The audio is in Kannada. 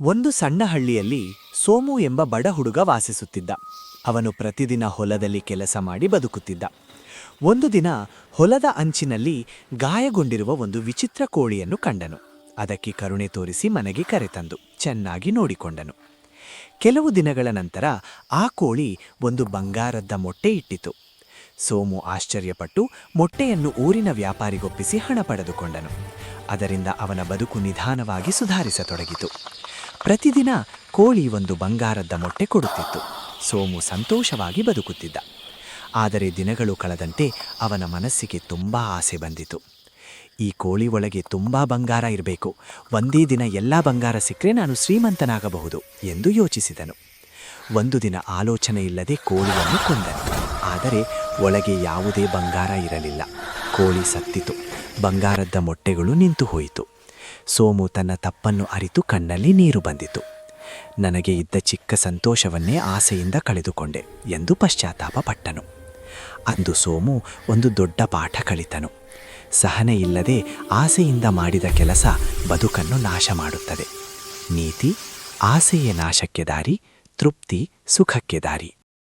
ಒಂದು ಸಣ್ಣ ಹಳ್ಳಿಯಲ್ಲಿ ಸೋಮು ಎಂಬ ಬಡ ಹುಡುಗ ವಾಸಿಸುತ್ತಿದ್ದ. ಅವನು ಪ್ರತಿದಿನ ಹೊಲದಲ್ಲಿ ಕೆಲಸ ಮಾಡಿ ಬದುಕುತ್ತಿದ್ದ. ಒಂದು ದಿನ ಹೊಲದ ಅಂಚಿನಲ್ಲಿ ಗಾಯಗೊಂಡಿರುವ ಒಂದು ವಿಚಿತ್ರ ಕೋಳಿಯನ್ನು ಕಂಡನು. ಅದಕ್ಕೆ ಕರುಣೆ ತೋರಿಸಿ ಮನೆಗೆ ಕರೆತಂದು ಚೆನ್ನಾಗಿ ನೋಡಿಕೊಂಡನು. ಕೆಲವು ದಿನಗಳ ನಂತರ ಆ ಕೋಳಿ ಒಂದು ಬಂಗಾರದ ಮೊಟ್ಟೆ ಇಟ್ಟಿತು. ಸೋಮು ಆಶ್ಚರ್ಯಪಟ್ಟು ಮೊಟ್ಟೆಯನ್ನು ಊರಿನ ವ್ಯಾಪಾರಿಗೊಪ್ಪಿಸಿ ಹಣ ಪಡೆದುಕೊಂಡನು. ಅದರಿಂದ ಅವನ ಬದುಕು ನಿಧಾನವಾಗಿ ಸುಧಾರಿಸತೊಡಗಿತು. ಪ್ರತಿದಿನ ಕೋಳಿ ಒಂದು ಬಂಗಾರದ ಮೊಟ್ಟೆ ಕೊಡುತ್ತಿತ್ತು. ಸೋಮು ಸಂತೋಷವಾಗಿ ಬದುಕುತ್ತಿದ್ದ. ಆದರೆ ದಿನಗಳು ಕಳೆದಂತೆ ಅವನ ಮನಸ್ಸಿಗೆ ತುಂಬ ಆಸೆ ಬಂದಿತು. ಈ ಕೋಳಿ ಒಳಗೆ ತುಂಬ ಬಂಗಾರ ಇರಬೇಕು. ಒಂದೇ ದಿನ ಎಲ್ಲ ಬಂಗಾರ ಸಿಕ್ಕರೆ ನಾನು ಶ್ರೀಮಂತನಾಗಬಹುದು ಎಂದು ಯೋಚಿಸಿದನು. ಒಂದು ದಿನ ಆಲೋಚನೆ ಇಲ್ಲದೆ ಕೋಳಿಯನ್ನು ಕೊಂದನು. ಆದರೆ ಒಳಗೆ ಯಾವುದೇ ಬಂಗಾರ ಇರಲಿಲ್ಲ. ಕೋಳಿ ಸತ್ತಿತು. ಬಂಗಾರದ ಮೊಟ್ಟೆಗಳು ನಿಂತು ಹೋಯಿತು. ಸೋಮು ತನ್ನ ತಪ್ಪನ್ನು ಅರಿತು ಕಣ್ಣಲ್ಲಿ ನೀರು ಬಂದಿತು. ನನಗೆ ಇದ್ದ ಚಿಕ್ಕ ಸಂತೋಷವನ್ನೇ ಆಸೆಯಿಂದ ಕಳೆದುಕೊಂಡೆ ಎಂದು ಪಶ್ಚಾತ್ತಾಪ ಪಟ್ಟನು. ಅಂದು ಸೋಮು ಒಂದು ದೊಡ್ಡ ಪಾಠ ಕಲಿತನು. ಸಹನೆ ಇಲ್ಲದೆ ಆಸೆಯಿಂದ ಮಾಡಿದ ಕೆಲಸ ಬದುಕನ್ನು ನಾಶ ಮಾಡುತ್ತದೆ. ನೀತಿ, ಆಸೆಯೇ ನಾಶಕ್ಕೆ ದಾರಿ, ತೃಪ್ತಿ, ಸುಖಕ್ಕೆ ದಾರಿ.